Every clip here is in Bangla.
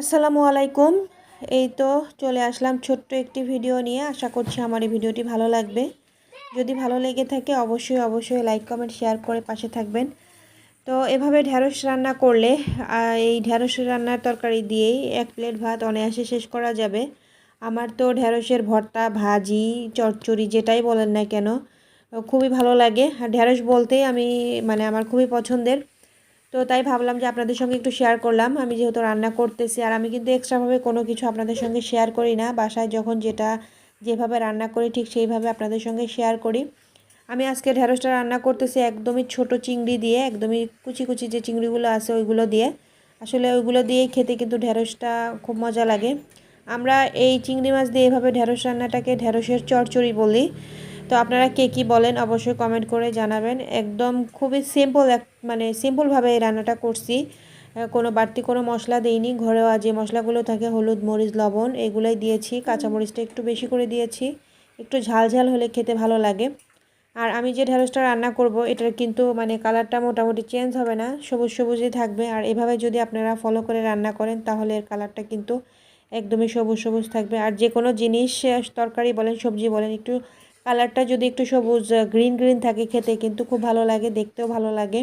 আসসালামু আলাইকুম। এই তো চলে আসলাম ছোট্ট একটি ভিডিও নিয়ে। আশা করছি আমার এই ভিডিওটি ভালো লাগবে। যদি ভালো লেগে থাকে অবশ্যই অবশ্যই লাইক কমেন্ট শেয়ার করে পাশে থাকবেন। তো এভাবে ঢ্যাঁড়স রান্না করলে এই ঢ্যাঁড়স রান্নার তরকারি দিয়েই এক প্লেট ভাত অনায়াসে শেষ করা যাবে। আমার তো ঢ্যাঁড়সের ভর্তা, ভাজি, চচ্চড়ি যেটাই বলেন না কেন, খুবই ভালো লাগে। আর ঢ্যাঁড়স বলতেই আমি মানে আমার খুবই পছন্দের। তো তাই ভাবলাম যে আপনাদের সঙ্গে একটু শেয়ার করলাম। আমি যেহেতু রান্না করতেছি আর আমি কিন্তু এক্সট্রাভাবে কোনো কিছু আপনাদের সঙ্গে শেয়ার করি না। বাসায় যখন যেটা যেভাবে রান্না করি ঠিক সেইভাবে আপনাদের সঙ্গে শেয়ার করি। আমি আজকে ঢেঁড়সটা রান্না করতেছি একদমই ছোট চিংড়ি দিয়ে, একদমই কুচি কুচি যে চিংড়িগুলো আছে ওইগুলো দিয়ে। আসলে ওইগুলো দিয়েই খেতে কিন্তু ঢেঁড়সটা খুব মজা লাগে। আমরা এই চিংড়ি মাছ দিয়ে এভাবে ঢেঁড়স রান্নাটাকে ঢেঁড়সের চচ্চড়ি বলি। তো আপনারা কে কী বলেন অবশ্যই কমেন্ট করে জানাবেন। একদম খুবই সিম্পল এক মানে সিম্পলভাবে এই রান্নাটা করছি। কোনো বাড়তি কোনো মশলা দেইনি। ঘরোয়া যে মশলাগুলো থাকে, হলুদ, মরিচ, লবণ, এগুলোই দিয়েছি। কাঁচামরিচটা একটু বেশি করে দিয়েছি। একটু ঝাল ঝাল হলে খেতে ভালো লাগে। আর আমি যে ঢেঁড়সটা রান্না করব, এটার কিন্তু মানে কালারটা মোটামুটি চেঞ্জ হবে না। সবুজ সবুজই থাকবে। আর এভাবে যদি আপনারা ফলো করে রান্না করেন, তাহলে এর কালারটা কিন্তু একদমই সবুজ সবুজ থাকবে। আর যে কোনো জিনিস তরকারি বলেন, সবজি বলেন, একটু কালারটা যদি একটু সবুজ গ্রিন গ্রিন থাকে খেতে, কিন্তু খুব ভালো লাগে, দেখতেও ভালো লাগে।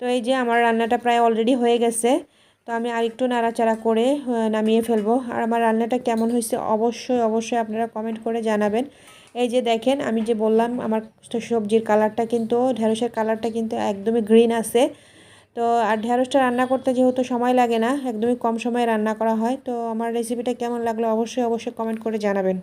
তো এই যে আমার রান্নাটা প্রায় অলরেডি হয়ে গেছে, তো আমি আরেকটু নাড়াচাড়া করে নামিয়ে ফেলব। আর আমার রান্নাটা কেমন হয়েছে অবশ্যই অবশ্যই আপনারা কমেন্ট করে জানাবেন। এই যে দেখেন, আমি যে বললাম, আমার সবজির কালারটা কিন্তু, ঢেঁড়সের কালারটা কিন্তু একদমই গ্রিন আছে। তো আর ঢেঁড়সটা রান্না করতে যেহেতু সময় লাগে না, একদমই কম সময়ে রান্না করা হয়, তো আমার রেসিপিটা কেমন লাগল অবশ্যই অবশ্যই কমেন্ট করে জানাবেন।